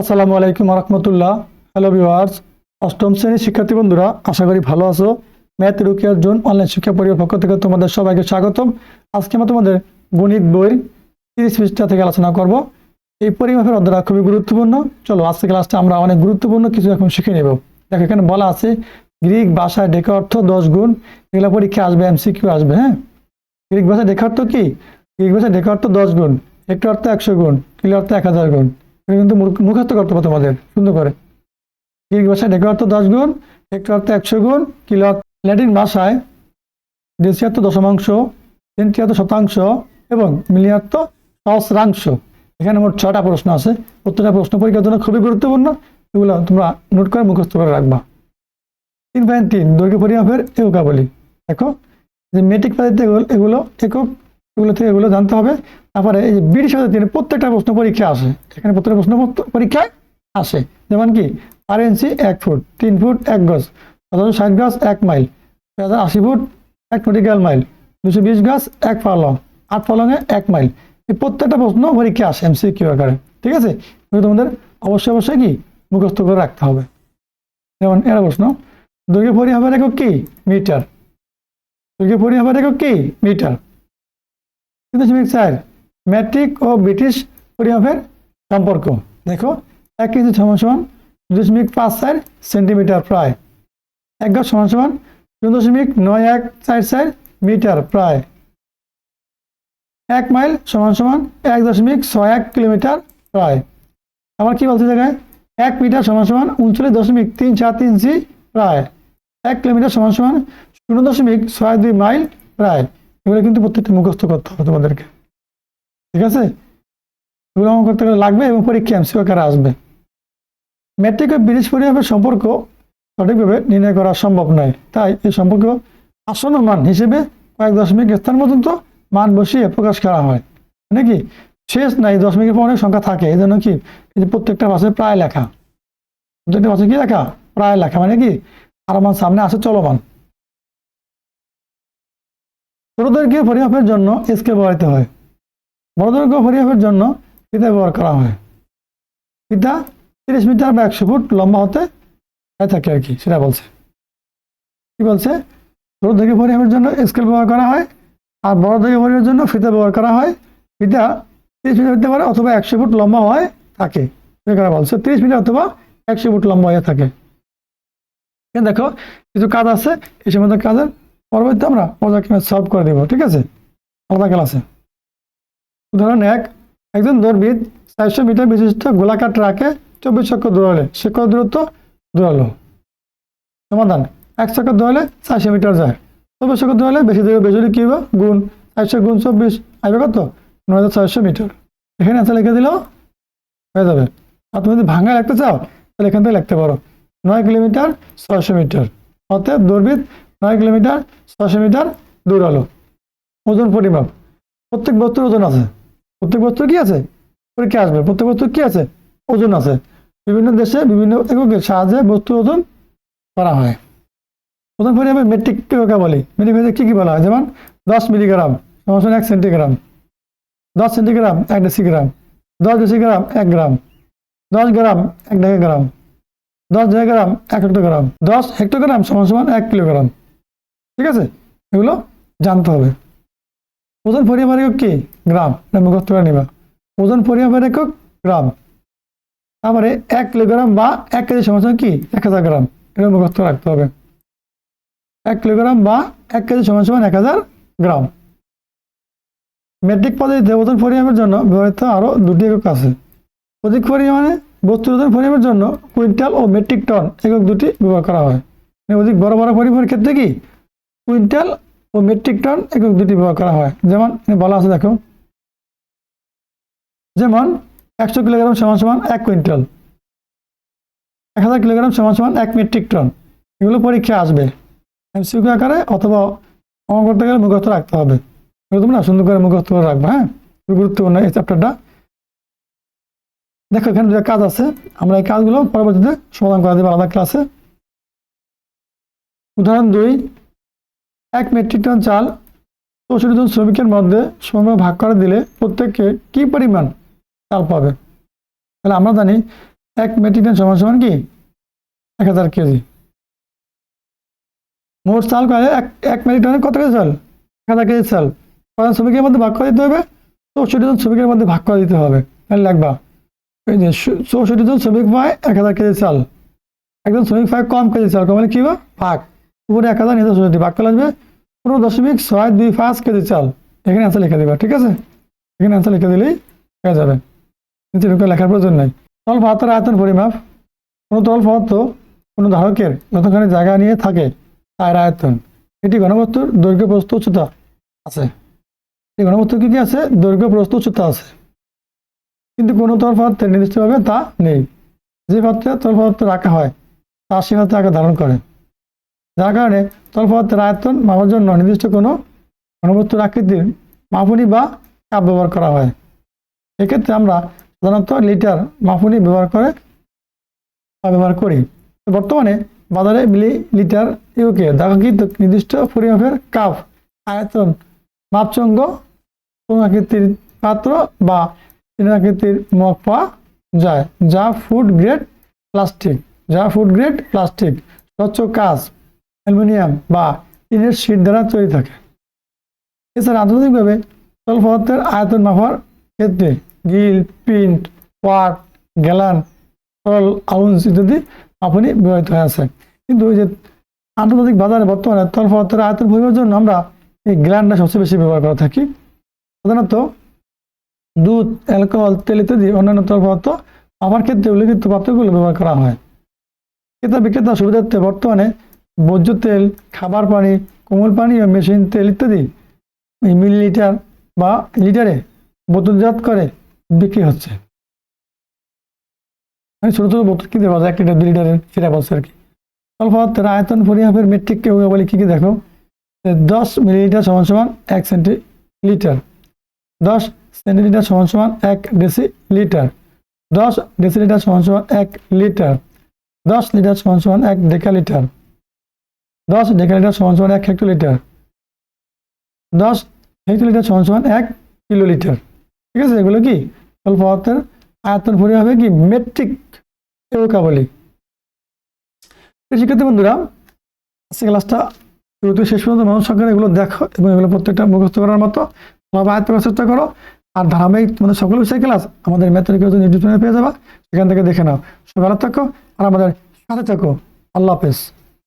আসসালামু আলাইকুম রহমতুল্লাহ hello viewers অষ্টম শ্রেণির শিক্ষার্থী বন্ধুরা, আশা করি ভালো আছো। ম্যাথ রুকিয়ার জোন অনলাইন শিক্ষা পরিবার পক্ষ থেকে তোমাদের সবাইকে স্বাগতম। আজকে আমরা তোমাদের গণিত বই তিরিশ পৃষ্ঠা থেকে আলোচনা করব। এই পরিমাপের অধ্যায়টা খুবই গুরুত্বপূর্ণ। চলো, আজকে ক্লাসটা আমরা অনেক গুরুত্বপূর্ণ কিছু এখন শিখে নেব। দেখো, এখানে বলা আছে, গ্রিক ভাষায় ডেকে অর্থ দশ গুণ, এগুলো পরীক্ষা আসবে এমসিকিউ আসবে হ্যাঁ? গ্রিক ভাষায় ডেকে অর্থ কি? গ্রিক ভাষায় ডেকে অর্থ দশ গুণ, একটু অর্থ একশো গুণ কিলো অর্থ এক হাজার গুণ। কিন্তু মুখ- মুখস্থ করতে হবে তোমাদের সুন্দর করে। গ্রিক ভাষায় ডেকে অর্থ দশ গুণ একটু অর্থ একশো গুণ, কিলো ল্যাটিন ভাষায় দেশীয়ার্থ দশমাংশ, সেন্টিয়ার্থ শতাংশ এবং মিলিয়ার্থ সহস্রাংশ। এখানে মোট ছটা প্রশ্ন আছে। প্রত্যেকটা প্রশ্ন পরীক্ষার জন্য খুবই গুরুত্বপূর্ণ। এগুলো তোমরা নোট করে মুখস্থ করে রাখবা। তিন পয়েন্ট তিন, দৈর্ঘ্য পরিমাপের একাবলী দেখো, যে মেট্রিক এগুলো এগুলো একক, এগুলো থেকে এগুলো জানতে হবে। তারপরে এই বিড়ি সাথে তিন প্রত্যেকটা প্রশ্ন পরীক্ষা আসে। এখানে প্রত্যেকটা প্রশ্ন পরীক্ষায় আসে। যেমন কি আর ইঞ্চি এক ফুট, তিন ফুট, এক গজ সাতশো ষাট গাছ এক মাইল ছয় হাজার আশি ফুট, এক নটিক্যাল মাইল দুশো বিশ গাছ এক পালং আট পালংয়ে এক মাইল। এই প্রত্যেকটা প্রশ্ন পরীক্ষা আসে এমসি কিউ আকারে, ঠিক আছে? তোমাদের অবশ্যই অবশ্যই কি মুখস্থ করে রাখতে হবে। যেমন এরা প্রশ্ন দৈর্ঘ্য পরিমাপের একক কি? মিটার। দৈর্ঘ্য পরিমাপের একক কি? মিটার। তিন দশমিক ম্যাট্রিক ও ব্রিটিশ পরিমাপের সম্পর্ক। দেখো, এক কেজি সমান সমান দশমিক পাঁচ চার সেন্টিমিটার প্রায়। এক গজ সমান সমান শূন্য দশমিক নয় এক চার চার মিটার প্রায়। এক মাইল সমান সমান এক দশমিক ছয় এক কিলোমিটার প্রায়। আবার কি বলছে জায়গায়? এক মিটার সমান সমান উনচল্লিশ দশমিক তিন তিন ইঞ্চি প্রায়। এক কিলোমিটার সমান সমান শূন্য দশমিক ছয় দুই মাইল প্রায়। এগুলো কিন্তু প্রত্যেকটা মুখস্থ করতে হবে তোমাদেরকে। ঠিক আছে? এগুলো আমার করতে গেলে লাগবে এবং পরীক্ষা এমসিও আকারে আসবে। ম্যাট্রিক ও ব্রিটিশ পরিমাপের সম্পর্ক সঠিকভাবে নির্ণয় করা সম্ভব নয়। তাই এই সম্পর্ক আসন্ন মান হিসেবে কয়েক দশমিক স্থান পর্যন্ত মান বসিয়ে প্রকাশ করা হয়। মানে কি? শেষ নাই, দশমিকের পর অনেক সংখ্যা থাকে। এই জন্য কি? প্রত্যেকটা ভাষায় প্রায় লেখা। প্রত্যেকটা ভাষায় কি লেখা? প্রায় লেখা। মানে কি? আর মান সামনে আসে চলমান। ছোটদৈর্ঘ্য পরিমাপের জন্য স্কেল ব্যবহৃত হয়। বড় দৈর্ঘ্য পরিমাপের জন্য ফিতা ব্যবহার করা হয়। ফিতা তিরিশ মিটার বা একশো ফুট লম্বা হতে থাকে আর কি, সেটা বলছে। কি বলছে? ছোট পরিমাপের জন্য স্কেল ব্যবহার করা হয় আর বড় পরিমাপের জন্য ফিতা ব্যবহার করা হয়। ফিতা তিরিশ মিটার হতে পারে অথবা একশো ফুট লম্বা হয় থাকে। বলছে। তিরিশ মিটার অথবা একশো ফুট লম্বা হয়ে থাকে। দেখো, কিছু কাজ আছে, এই সমস্ত কাজের পরবর্তীতে আমরা সলভ করে দেবো, ঠিক আছে? আলাদা ক্লাসে উদাহরণ এক, একজন দৌড়বিদ চারশো মিটার বিশিষ্ট গোলাকার ট্রাকে চব্বিশ চক্কর দৌড়ালে কত দূরত্ব দৌড়ালো? সমাধান, এক চক্কর দৌড়ালে চারশো মিটার যায়। চব্বিশ চক্কর দৌড়ালে বেশি দূরে বেশি কী হবে? গুণ, চারশো গুণ চব্বিশ আসবে কত? নয় হাজার ছয়শো মিটার। এখানে আছে লিখে দিলেও হয়ে যাবে। আর তুমি যদি ভাঙা লিখতে চাও, তাহলে এখান থেকে লিখতে পারো। নয় কিলোমিটার ছয়শো মিটার। অতএব দৌড়বিদ নয় কিলোমিটার ছয়শো মিটার দৌড়ালো। ওজন পরিমাপ। প্রত্যেক বস্তুর ওজন আছে। প্রত্যেক বস্তুর কি আছে? পরীক্ষা আসবে? প্রত্যেক বস্তুর কি আছে? ওজন আছে। বিভিন্ন দেশে বিভিন্ন এককের সাহায্যে বস্তু ওজন করা হয়। ওজন পরিমাপে মেট্রিক একক বলি মেট্রিক ভেদে কী কী বলা হয়? যেমন দশ মিলিগ্রাম সমান এক সেন্টিগ্রাম। দশ সেন্টিগ্রাম এক ডেসিগ্রাম। দশ ডেসিগ্রাম এক গ্রাম। দশ গ্রাম এক ডেকাগ্রাম। দশ ডেকাগ্রাম এক হেক্টোগ্রাম। দশ হেক্টোগ্রাম সমান সমান এক কিলোগ্রাম। ঠিক আছে? এগুলো জানতে হবে। ওজন পরিমাপের একক কি? গ্রাম। মুখস্থ করে নিবা। ওজন পরিমাপের একক গ্রাম। তারপরে এক কিলোগ্রাম বা এক কেজি সমান কি? এক হাজার গ্রাম। এটা মুখস্থ রাখতে হবে। এক কিলোগ্রাম বা এক কেজি সমান সমান এক হাজার গ্রাম। মেট্রিক পদ্ধতিতে ওজন পরিমাপের জন্য ব্যবহৃত আরও দুটি একক আছে। অধিক পরিমাণে বস্তুর ওজন পরিমাপের জন্য কুইন্টাল ও মেট্রিক টন একক দুটি ব্যবহার করা হয়। অধিক বড় বড় পরিমাণের ক্ষেত্রে কি? কুইন্টাল ও মেট্রিক টন একক দুটি ব্যবহার করা হয়। যেমন বলা আছে দেখো, যেমন, একশো কিলোগ্রাম সমান সমান এক কুইন্টাল, এক হাজার কিলোগ্রাম সমান সমান এক মেট্রিক টন এগুলো পরীক্ষা আসবে। এমসিকিউ আকারে অথবা অঙ্ক করতে গেলে মুখস্থ রাখতে হবে। এগুলো তোমরা সুন্দর করে মুখস্থ করে রাখবে হ্যাঁ? গুরুত্বপূর্ণ এই চ্যাপ্টারটা দেখো, এখানে যে কাজ আছে। আমরা এই কাজগুলো পরবর্তীতে সমাধান করা দেবো আলাদা ক্লাসে উদাহরণ দুই এক মেট্রিক টন চাল চৌষট্টি জন শ্রমিকের মধ্যে সময় ভাগ করে দিলে প্রত্যেককে কি পরিমাণ চাল পাবে? তাহলে আমরা জানি এক মেট্রিক টন সমান সমান কি? এক হাজার কেজি। মোট চাল করে এক এক মেট্রিক টনে কত কেজি চাল? এক হাজার কেজি চাল। কজন শ্রমিকের মধ্যে ভাগ করে দিতে হবে, চৌষট্টি জন শ্রমিকের মধ্যে ভাগ করে দিতে হবে। তাহলে লাগবা এই যে চৌষট্টি জন শ্রমিক পায় এক হাজার কেজি চাল। একজন শ্রমিক পায় কম কেজি চাল কমালে কি হবে? ভাগ। উপরে এক হাজার, নিচে ভাগ করে আসবে পনেরো দশমিক ছয় দুই পাঁচ কেজি চাল। এখানে অ্যান্সার লিখে দেবা, ঠিক আছে? এখানে অ্যান্সার লিখে দিলেই হয়ে যাবে। নিচে ঢুকে লেখার প্রয়োজন নাই। তল পদার্থের আয়তন পরিমাপ। কোনো তল পদার্থ কোনো ধারকের যতখানি জায়গা নিয়ে থাকে, তার আয়তন। এটি ঘনবস্তুর দৈর্ঘ্য প্রস্থ উচ্চতা আছে। এই ঘনবস্তুর কী কী আছে? দৈর্ঘ্য প্রস্থ উচ্চতা আছে। কিন্তু কোনো তল পদার্থের নির্দিষ্টভাবে তা নেই। যে পাত্রে তল পদার্থ রাখা হয় তা সে পাত্রে আকার ধারণ করে। যার কারণে তল পদার্থের আয়তন মাপার জন্য নির্দিষ্ট কোনো ঘনবস্তুর আকৃতির মাপুনি বা কাপ ব্যবহার করা হয়। এক্ষেত্রে আমরা সাধারণত লিটার মাপুনি ব্যবহার করে ব্যবহার করি। বর্তমানে বাজারে মিলি লিটার ইউকে দাগাকৃত নির্দিষ্ট পরিমাপের কাপ, আয়তন, মাপচঙ্গ, কোন আকৃতির পাত্র বা আকৃতির মগ পাওয়া যায়, যা ফুড গ্রেড প্লাস্টিক, যা ফুড গ্রেড প্লাস্টিক, স্বচ্ছ কাঁচ অ্যালুমিনিয়াম বা টিনের শীট দ্বারা তৈরি থাকে। এছাড়া আন্তর্জাতিকভাবে তরল পদার্থের আয়তন মাপার ক্ষেত্রে গিল পিন্ট ওয়াট গ্যালান, তরল আউন্স ইত্যাদি মাপনি ব্যবহৃত হয়ে আছে কিন্তু ওই যে আন্তর্জাতিক বাজারে বর্তমানে তরল পদার্থের আয়তন পরিমাপের জন্য আমরা এই গ্ল্যান্ডটা সবচেয়ে বেশি ব্যবহার করে থাকি। সাধারণত দুধ, অ্যালকোহল, তেল ইত্যাদি অন্যান্য তরল পদার্থ আমার ক্ষেত্রে উল্লেখিত পাত্রগুলো ব্যবহার করা হয়। ক্রেতা বিক্রেতা সুবিধার্থে বর্তমানে ভোজ্য তেল, খাবার পানি, কোমল পানি ও মেশিন তেল ইত্যাদি মিলিলিটার বা লিটারে বোতলজাত করে বিক্রি হচ্ছে। মানে ছোটো ছোটো বোতল কিনতে পাওয়া যায় এক লিটার, দুই লিটারের সেটা বলছে আর কি। পদার্থের আয়তন পরিমাপের মেট্রিক কেউ বলে কী কী দেখো? দশ মিলিলিটার সমান সমান এক সেন্টিলিটার। দশ সেন্টিলিটার সমান সমান এক ডেসি লিটার দশ ডেসিলিটার সমান সমান এক লিটার। দশ লিটার সমান সমান এক ডেকালিটার। দশ ডেকালিটার সমান সমান এক হেক্টোলিটার। দশ হেক্টোলিটার সমান সমান এক কিলোলিটার। ঠিক আছে, এগুলো কি? অল্প পদার্থের আয়তন পরিমাপ হবে কি? মেট্রিক বলি শিক্ষার্থী বন্ধুরা, আজকে ক্লাসটা শুরু থেকে শেষ পর্যন্ত মানুষ সরকার এগুলো দেখো এবং এগুলো প্রত্যেকটা মুখস্থ করার মতো আয়ত্ত করার চেষ্টা করো। আর ধারাবাহিক তোমাদের সকল বিষয় ক্লাস আমাদের ম্যাথের চ্যানেলে পেয়ে যাবা, সেখান থেকে দেখে নাও। সব ভালো থাকো, আর আমাদের সাথে থাকো। আল্লাহ হাফেজ।